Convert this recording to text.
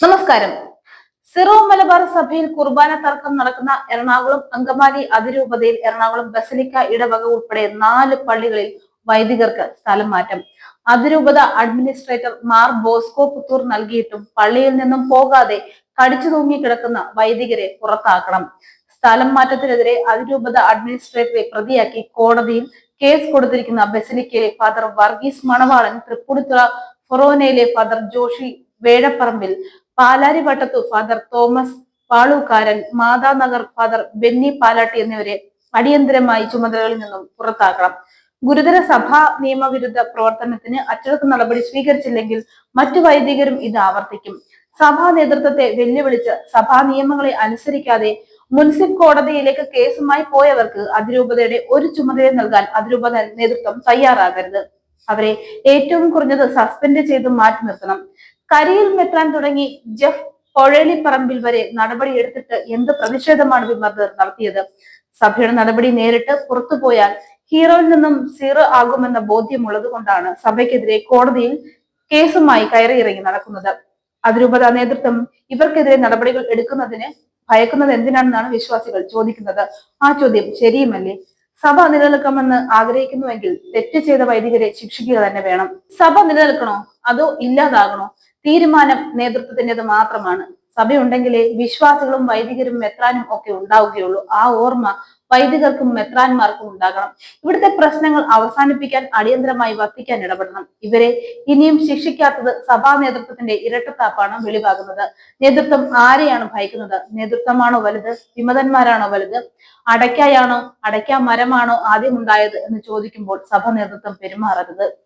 നമസ്കാരം. സിറോ മലബാർ സഭയിൽ കുർബാന തർക്കം നടക്കുന്ന എറണാകുളം അങ്കമാലി അതിരൂപതയിൽ എറണാകുളം ബസലിക്ക ഇടവക ഉൾപ്പെടെ നാല് പള്ളികളിൽ വൈദികർക്ക് സ്ഥലം മാറ്റം. അതിരൂപത അഡ്മിനിസ്ട്രേറ്റർ മാർ ബോസ്കോ പുത്തൂർ നൽകിയിട്ടും പള്ളിയിൽ നിന്നും പോകാതെ കടിച്ചു തൂങ്ങി കിടക്കുന്ന വൈദികരെ പുറത്താക്കണം. സ്ഥലം മാറ്റത്തിനെതിരെ അതിരൂപത അഡ്മിനിസ്ട്രേറ്ററെ പ്രതിയാക്കി കോടതിയിൽ കേസ് കൊടുത്തിരിക്കുന്ന ബസലിക്കയിലെ ഫാദർ വർഗീസ് മണവാളൻ തൃപ്പൂണിത്തുറ ഫൊറോനയിലെ father Joshi Vezhaparambil പാലാരിവട്ടത്തു Father Thomas Palookkaran Mathanagar Father Benny Palatty എന്നിവരെ അടിയന്തരമായി ചുമതലകളിൽ നിന്നും പുറത്താക്കണം. ഗുരുതര സഭാ നിയമവിരുദ്ധ പ്രവർത്തനത്തിന് അച്ചടക്ക നടപടി സ്വീകരിച്ചില്ലെങ്കിൽ മറ്റു വൈദികരും ഇത് ആവർത്തിക്കും. സഭാ നേതൃത്വത്തെ വെല്ലുവിളിച്ച് സഭാ നിയമങ്ങളെ അനുസരിക്കാതെ മുനിസിപ്പൽ കോടതിയിലേക്ക് കേസുമായി പോയവർക്ക് അതിരൂപതയുടെ ഒരു ചുമതല നൽകാൻ അതിരൂപത നേതൃത്വം തയ്യാറാകരുത്. അവരെ ഏറ്റവും കുറഞ്ഞത് സസ്പെൻഡ് ചെയ്ത് മാറ്റി നിർത്തണം. കരിയിൽ മെത്താൻ തുടങ്ങി ജഫ് പൊഴലിപ്പറമ്പിൽ വരെ നടപടി എടുത്തിട്ട് എന്ത് പ്രതിഷേധമാണ് വിമർദ്ദർ നടത്തിയത്? സഭയുടെ നടപടി നേരിട്ട് പുറത്തുപോയാൽ ഹീറോയിൽ നിന്നും സീറോ ആകുമെന്ന ബോധ്യമുള്ളത് കൊണ്ടാണ് സഭയ്ക്കെതിരെ കോടതിയിൽ കേസുമായി കയറിയിറങ്ങി നടക്കുന്നത്. അതിരൂപത നേതൃത്വം ഇവർക്കെതിരെ നടപടികൾ എടുക്കുന്നതിന് ഭയക്കുന്നത് എന്തിനാണെന്നാണ് വിശ്വാസികൾ ചോദിക്കുന്നത്. ആ ചോദ്യം ശരിയുമല്ലേ? സഭ നിലനിൽക്കണമെന്ന് ആഗ്രഹിക്കുന്നുവെങ്കിൽ തെറ്റ് ചെയ്ത വൈദികരെ ശിക്ഷിക്കുക തന്നെ വേണം. സഭ നിലനിൽക്കണോ? അതോ ഇല്ലാതാകണോ? തീരുമാനം നേതൃത്വത്തിന്റെത് മാത്രമാണ്. സഭയുണ്ടെങ്കിലേ വിശ്വാസികളും വൈദികരും മെത്രാനും ഒക്കെ ഉണ്ടാവുകയുള്ളൂ. ആ ഓർമ്മ വൈദികർക്കും മെത്രാന്മാർക്കും ഉണ്ടാകണം. ഇവിടുത്തെ പ്രശ്നങ്ങൾ അവസാനിപ്പിക്കാൻ അടിയന്തരമായി വർത്തിക്കാൻ ഇടപെടണം. ഇവരെ ഇനിയും ശിക്ഷിക്കാത്തത് സഭാ നേതൃത്വത്തിന്റെ ഇരട്ടത്താപ്പാണ് വെളിവാകുന്നത്. നേതൃത്വം ആരെയാണ് ഭയക്കുന്നത്? നേതൃത്വമാണോ വലുത്? വിമതന്മാരാണോ വലുത്? അടയ്ക്കായാണോ അടയ്ക്കാ മരമാണോ ആദ്യം ഉണ്ടായത് എന്ന് ചോദിക്കുമ്പോൾ സഭ നേതൃത്വം പെരുമാറരുത്.